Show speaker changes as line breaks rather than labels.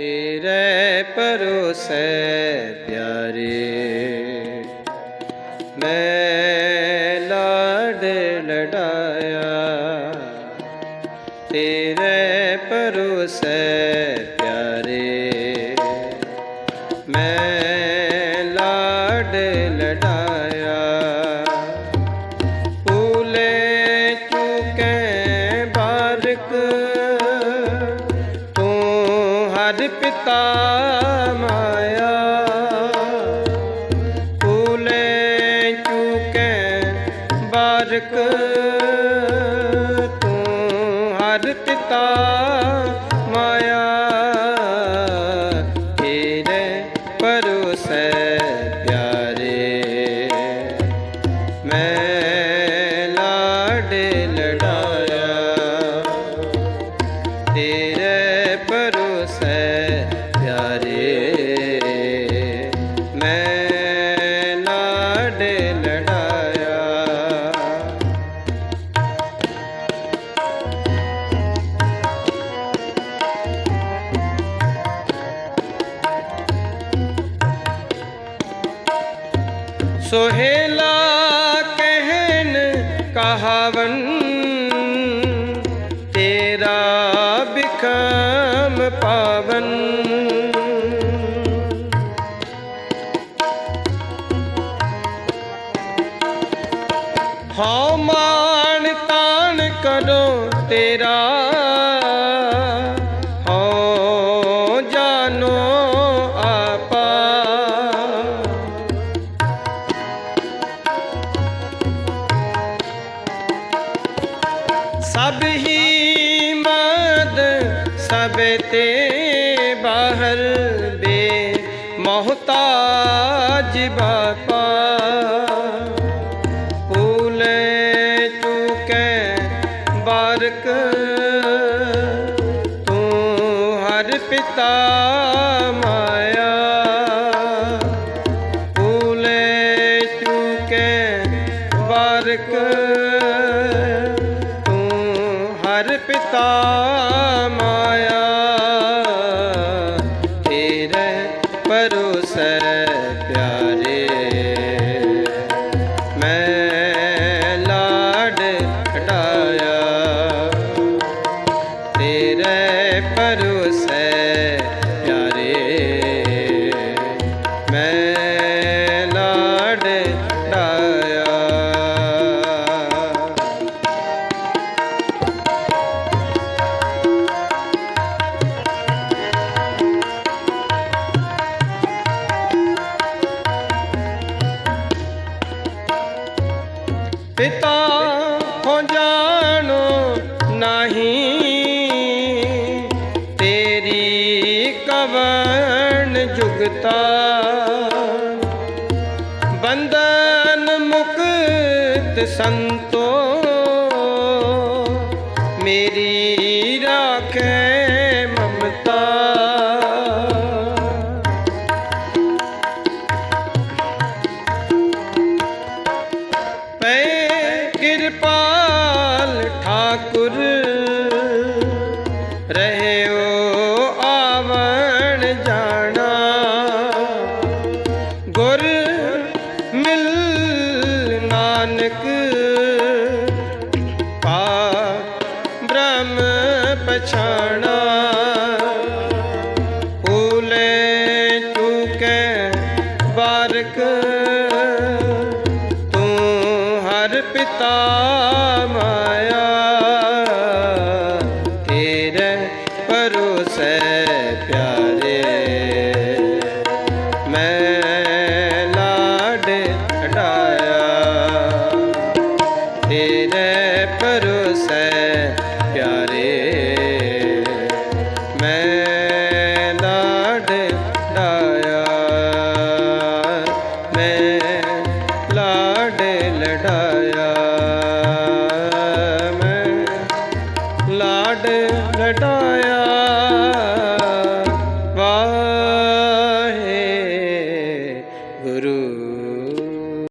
ਤੇਰੇ ਪਰੋਸੈ ਪਿਆਰੇ ਮੈਂ ਲਾਡ ਹਰ ਮਾਇਆ ਫੂਲੇ ਚੁਕੇ ਬਾਰਕ ਤੂੰ ਹਰ ਪਿਤਾ ਮਾਇਆ ਤੇਰੇ ਪਰੋਸੈ ਪਿਆਰੇ ਮੈਂ ਲਾਡ ਸੋਹੇਲਾ ਕਹਿਨ ਕਹਾਵਨ ਤੇਰਾ ਬਿਖਮ ਪਾਵਨ। ਹਉ ਮਾਨ ਤਾਨ ਕਰੋ ਤੇਰਾ ਸਭ ਤੇ ਬਾਹਰ ਬੇ ਮਹਤਾਜ ਬਾਪਾ। ਫੂਲੇ ਚੁਕੇ ਬਾਰਕ, ਤੂੰ ਹਰ ਪਿਤਾ ਮਾਇਆ। ਫੂਲੇ ਚੁਕੇ ਬਾਰਕ, ਤੂੰ ਹਰ ਪਿਤਾ ਤੇਰੇ ਪਰੋਸੈ ਪਿਆਰੇ ਮੈਂ ਲਾਡ ਡਾਇਆ ਪਿਤਾ ਹੋ ਜਾਣੋ ਨਹੀਂ ਕਵਣ ਬੰਧਨ ਮੁਕਤ ਸੰਤੋ ਮੇਰੀ ਰਾਖੇ ਮਮਤਾ। ਪੈ ਕਿਰਪਾਲ ਬ੍ਰਹਮ ਪਛਾਣਾ। ਤੂੰ ਕੈ ਬਾਰਕ ਤੂੰ ਹਰ ਪਿਤਾ ਮਾਇਆ। ਤੇਰੇ ਪਰੋਸੈ ਪਿਆਰੇ, ਮੈਂ ਲਾਡ ਢਾਇਆ ਤੇਰੇ ਪਰੋਸੈ ਪਿਆਰੇ ਮੈਂ ਲਾਡ ਡਾਇਆ ਮੈਂ ਲਾਡ ਲੜਾਇਆ ਮੈਂ ਲਾਡ ਲੜਾਇਆ।